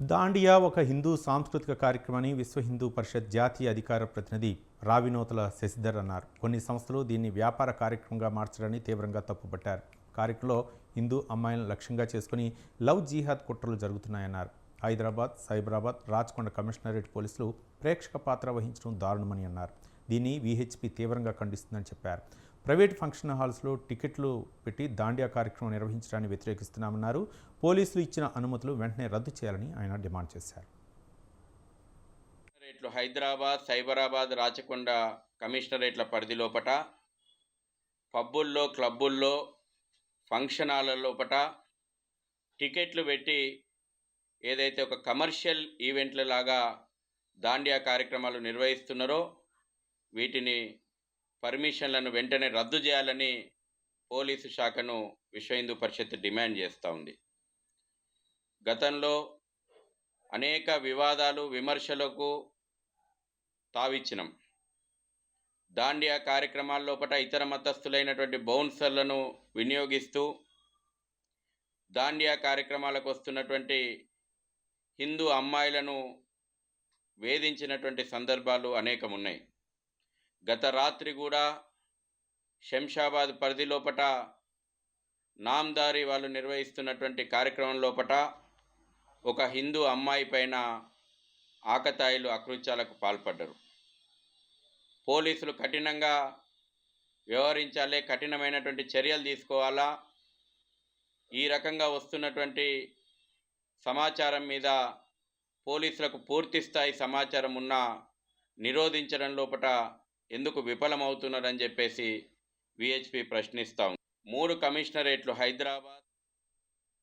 దాండియా ఒక హిందూ సాంస్కృతిక కార్యక్రమాన్ని విశ్వ హిందూ పరిషత్ జాతీయ అధికార ప్రతినిధి రావినోతల శశిధర్ అన్నారు. కొన్ని సంస్థలు దీన్ని వ్యాపార కార్యక్రమంగా మార్చడాన్ని తీవ్రంగా తప్పుపట్టారు. కార్యక్రమంలో హిందూ అమ్మాయిలను లక్ష్యంగా చేసుకుని లవ్ జీహాద్ కుట్రలు జరుగుతున్నాయన్నారు. హైదరాబాద్ సైబరాబాద్ రాచకొండ కమిషనరేట్ పోలీసులు ప్రేక్షక పాత్ర వహించడం దారుణమని అన్నారు. దీన్ని విహెచ్పి తీవ్రంగా ఖండిస్తుందని చెప్పారు. ప్రైవేట్ ఫంక్షన్ హాల్స్లో టికెట్లు పెట్టి దాండియా కార్యక్రమం నిర్వహించడాన్ని వ్యతిరేకిస్తున్నామన్నారు. పోలీసులు ఇచ్చిన అనుమతులు వెంటనే రద్దు చేయాలని ఆయన డిమాండ్ చేశారు. హైదరాబాద్ సైబరాబాద్ రాచకొండ కమిషనరేట్ల పరిధి లోపట పబ్బుల్లో క్లబ్బుల్లో ఫంక్షన్ హాళ్ళ లోపట టికెట్లు పెట్టి ఏదైతే ఒక కమర్షియల్ ఈవెంట్ల లాగా దాండియా కార్యక్రమాలు నిర్వహిస్తున్నారో వీటిని పర్మిషన్లను వెంటనే రద్దు చేయాలని పోలీసు శాఖను విశ్వ హిందూ పరిషత్ డిమాండ్ చేస్తూ ఉంది. గతంలో అనేక వివాదాలు విమర్శలకు తావిచ్చినాం. దాండియా కార్యక్రమాల లోపల ఇతర మతస్థులైనటువంటి బౌన్సర్లను వినియోగిస్తూ దాండియా కార్యక్రమాలకు వస్తున్నటువంటి హిందూ అమ్మాయిలను వేధించినటువంటి సందర్భాలు అనేకం ఉన్నాయి గత రాత్రి కూడా శంషాబాద్ పరిధి లోపట నామ్దారి వాళ్ళు నిర్వహిస్తున్నటువంటి కార్యక్రమం లోపట ఒక హిందూ అమ్మాయి పైన ఆకతాయిలు అకృత్యాలకు పాల్పడ్డారు. పోలీసులు కఠినంగా వ్యవహరించాలి కఠినమైనటువంటి చర్యలు తీసుకోవాలా? ఈ రకంగా వస్తున్నటువంటి సమాచారం మీద పోలీసులకు పూర్తి స్థాయి సమాచారం ఉన్నా నిరోధించడం లోపట ఎందుకు విఫలమవుతున్నారని చెప్పేసి విహెచ్పి ప్రశ్నిస్తాం మూడు కమిషనరేట్లు హైదరాబాద్